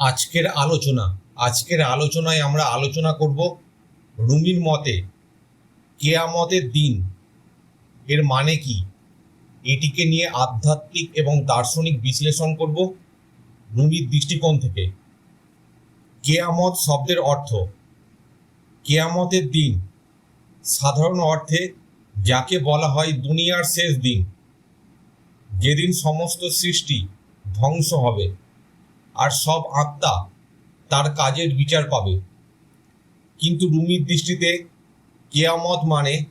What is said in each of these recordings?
আজকের আলোচনা, আজকের আলোচনায় আমরা আলোচনা করব রুমির মতে, কেয়ামতের দিন এর মানে কি? এটিকে নিয়ে আধ্যাত্মিক এবং দার্শনিক বিশ্লেষণ করব রুমির দৃষ্টিকোণ থেকে। কেয়ামত শব্দের অর্থ, কেয়ামতের দিন। সাধারণ অর্থে যাকে বলা হয় দুনিয়ার শেষ দিন। যেদিন সমস্ত সৃষ্টি ধ্বংস হবে। আর সব আত্মা তার কাজের বিচার পাবে। কিন্তু রুমির দৃষ্টিতে কেয়ামত মানে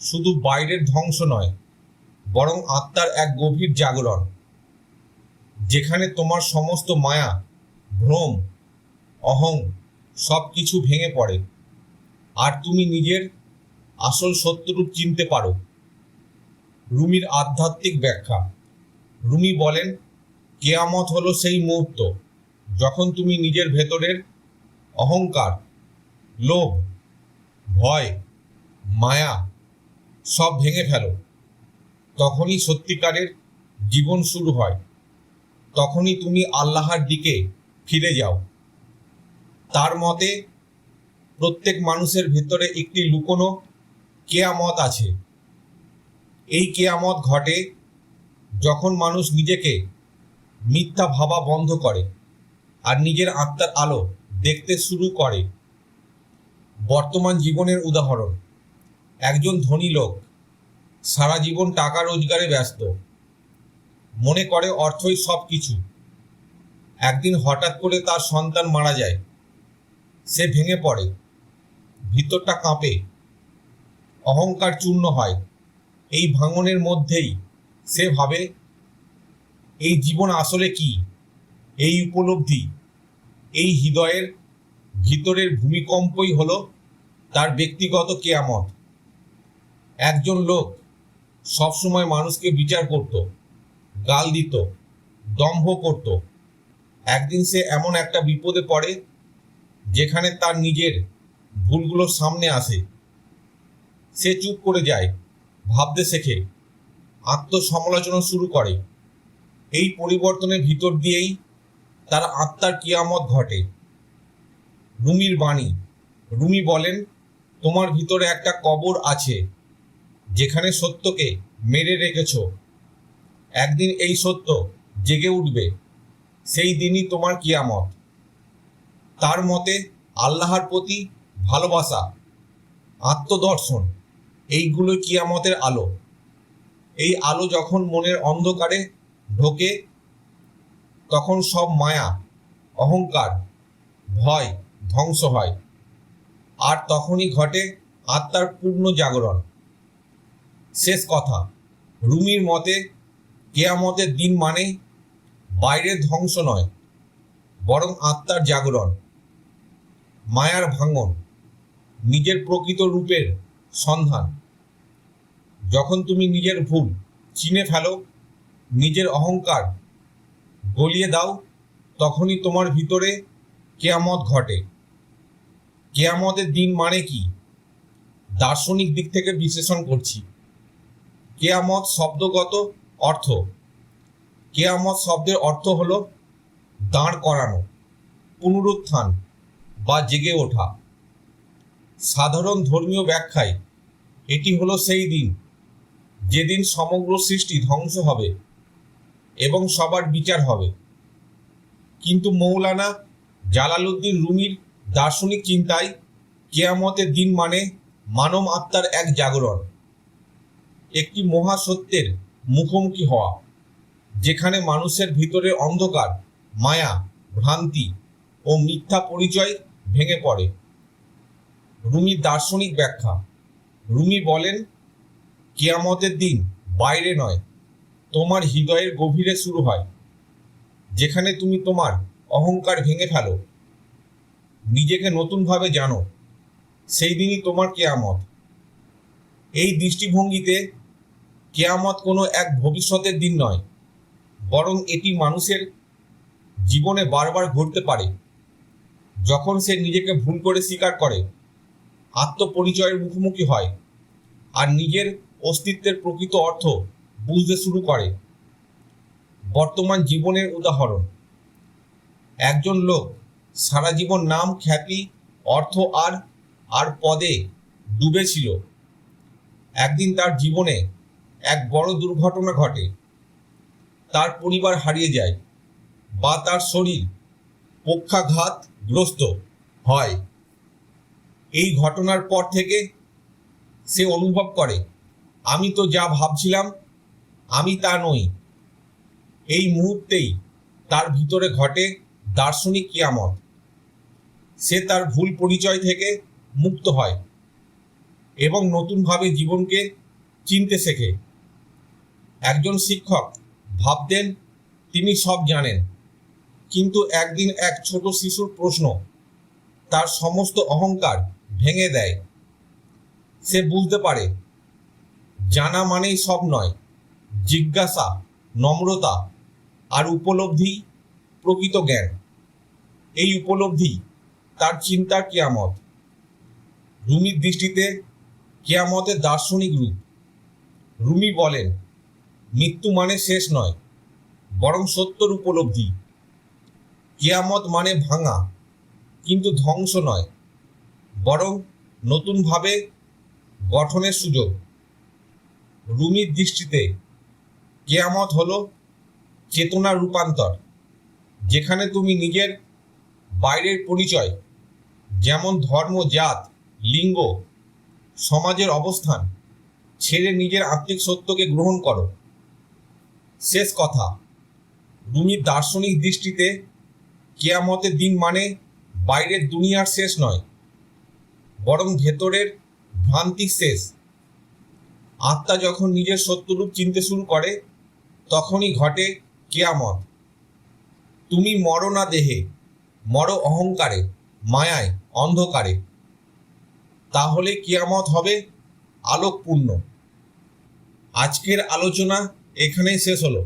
শুধু বাইরের ধ্বংস নয়, বরং আত্মার এক গভীর জাগরণ, যেখানে তোমার সমস্ত মায়া, ভ্রম, অহং সব কিছু ভেঙে পড়ে। আর তুমি নিজের আসল সত্যরূপ চিনতে পারো। রুমির আধ্যাত্মিক ব্যাখ্যা। রুমি বলেন কেয়ামত হলো সেই মুহূর্ত যখন তুমি নিজের ভেতরের অহংকার, লোভ, ভয়, মায়া সব ভেঙে ফেলো। তখনই সত্যিকারের জীবন শুরু হয়। তখনই তুমি আল্লাহর দিকে ফিরে যাও। তার মতে, প্রত্যেক মানুষের ভেতরে একটি লুকোনো কেয়ামত আছে। এই কেয়ামত ঘটে যখন মানুষ নিজেকে মিথ্যা ভাবা বন্ধ করে আর নিজের আত্মার আলো দেখতে শুরু করে। বর্তমান জীবনের উদাহরণ, একজন ধনী লোক, সারা জীবন টাকা রোজগারে ব্যস্ত, মনে করে অর্থই সব কিছু একদিন হঠাৎ করে তার সন্তান মারা যায়, সে ভেঙে পড়ে, ভিতরটা কাঁপে, অহংকার চূর্ণ হয়, এই ভাঙনের মধ্যেই সে ভাবে এই জীবন আসলে কি? এই উপলব্ধি, এই হৃদয়ের ভিতরের ভূমিকম্পই হলো তার ব্যক্তিগত কেয়ামত। একজন লোক সবসময় মানুষকে বিচার করত, গাল দিত, দম্ভ করত। একদিন সে এমন একটা বিপদে পড়ে যেখানে তার নিজের ভুলগুলো সামনে আসে। সে চুপ করে যায়, ভাবতে শেখে, আত্মসমালোচনা শুরু করে। এই পরিবর্তনের ভিতর দিয়েই তার আত্মার কিয়ামত ঘটে। রুমির বাণী। রুমি বলেন, তোমার ভিতরে একটা কবর আছে, যেখানে সত্যকে মেরে রেখেছ। একদিন এই সত্য জেগে উঠবে, সেই দিনই তোমার কিয়ামত। তার মতে আল্লাহর প্রতি ভালোবাসা, আত্মদর্শন, এইগুলো কিয়ামতের আলো। এই আলো যখন মনের অন্ধকারে ঢোকে, তখন সব মায়া, অহংকার, ভয় ধ্বংস হয়। আর তখনই ঘটে আত্মার পূর্ণ জাগরণ। শেষ কথা, রুমির মতে, কেয়ামতের দিন মানে বাইরের ধ্বংস নয়, বরং আত্মার জাগরণ, মায়ার ভাঙন, নিজের প্রকৃত রূপের সন্ধান। যখন তুমি নিজের ভুল চিনে ফেলো নিজের অহংকার গলিয়ে দাও, তখনই তোমার ভিতরে কেয়ামত ঘটে। কেয়ামতের দিন মানে কি? দার্শনিক দিক থেকে বিশ্লেষণ করছি। কেয়ামত শব্দগত অর্থ। কেয়ামত শব্দের অর্থ হলো দাঁড় করানো, পুনরুত্থান বা জেগে ওঠা। সাধারণ ধর্মীয় ব্যাখ্যায় এটি হলো সেই দিন, যেদিন সমগ্র সৃষ্টি ধ্বংস হবে। এবং সবার বিচার হবে। কিন্তু মৌলানা জালালউদ্দিন রুমির দার্শনিক চিন্তায় কেয়ামতের দিন মানে মানব আত্মার এক জাগরণ। একটি মহাসত্যের মুখোমুখি হওয়া, যেখানে মানুষের ভিতরে অন্ধকার, মায়া, ভ্রান্তি ও মিথ্যা পরিচয় ভেঙে পড়ে। রুমির দার্শনিক ব্যাখ্যা, রুমি বলেন, কেয়ামতের দিন বাইরে নয় তোমার হৃদয়ের গভীরে শুরু হয়, যেখানে তুমি তোমার অহংকার ভেঙে ফেলো। নিজেকে নতুনভাবে জানো, সেই দিনই তোমার কেয়ামত। এই দৃষ্টিভঙ্গিতে কেয়ামত কোনো এক ভবিষ্যতের দিন নয়, বরং এটি মানুষের জীবনে বারবার ঘটতে পারে, যখন সে নিজেকে ভুল করে স্বীকার করে, আত্মপরিচয়ের মুখোমুখি হয়, আর নিজের অস্তিত্বের প্রকৃত অর্থ বুঝতে শুরু করে। বর্তমান জীবনের উদাহরণ। একজন লোক সারা জীবন নাম, খ্যাতি, অর্থ আর আর পদে ডুবেছিল। একদিন তার জীবনে এক বড় দুর্ঘটনা ঘটে। তার পরিবার হারিয়ে যায় বা তার শরীর পক্ষাঘাতগ্রস্ত হয়। এই ঘটনার পর থেকে সে অনুভব করে, আমি তো যা ভাবছিলাম আমি তা নই। এই মুহূর্তেই তার ভিতরে ঘটে দার্শনিক কিয়ামত। সে তার ভুল পরিচয় থেকে মুক্ত হয় এবং নতুনভাবে জীবনকে চিনতে শেখে। একজন শিক্ষক ভাবতেন, তিনি সব জানেন। কিন্তু একদিন এক ছোট শিশুর প্রশ্ন তার সমস্ত অহংকার ভেঙে দেয়। সে বুঝতে পারে, জানা মানেই সব নয়। জিজ্ঞাসা, নম্রতা আর উপলব্ধি প্রকৃত জ্ঞান। এই উপলব্ধি তার চিন্তার কিয়ামত। রুমির দৃষ্টিতে কিয়ামতের দার্শনিক রূপ। রুমি বলেন, মৃত্যু মানে শেষ নয়, বরং সত্যর উপলব্ধি। কিয়ামত মানে ভাঙা, কিন্তু ধ্বংস নয়, বরং নতুনভাবে গঠনের সুযোগ। রুমির দৃষ্টিতে কেয়ামত হলো চেতনার রূপান্তর, যেখানে তুমি নিজের বাইরের পরিচয়, যেমন ধর্ম, জাত, লিঙ্গ, সমাজের অবস্থান, ছেড়ে নিজের আত্মিক সত্যকে গ্রহণ করো। শেষ কথা রুমির দার্শনিক দৃষ্টিতে কেয়ামতের দিন মানে বাইরের দুনিয়ার শেষ নয়, বরং ভেতরের ভ্রান্তি শেষ। আত্মা যখন নিজের সত্যরূপ চিনতে শুরু করে তখনই ঘটে কেয়ামত। তুমি মরো না দেহে, মরো অহংকারে, মায়ায়, অন্ধকারে। তাহলে কিয়ামত হবে আলোকপূর্ণ। আজকের আলোচনা এখানেই শেষ হলো।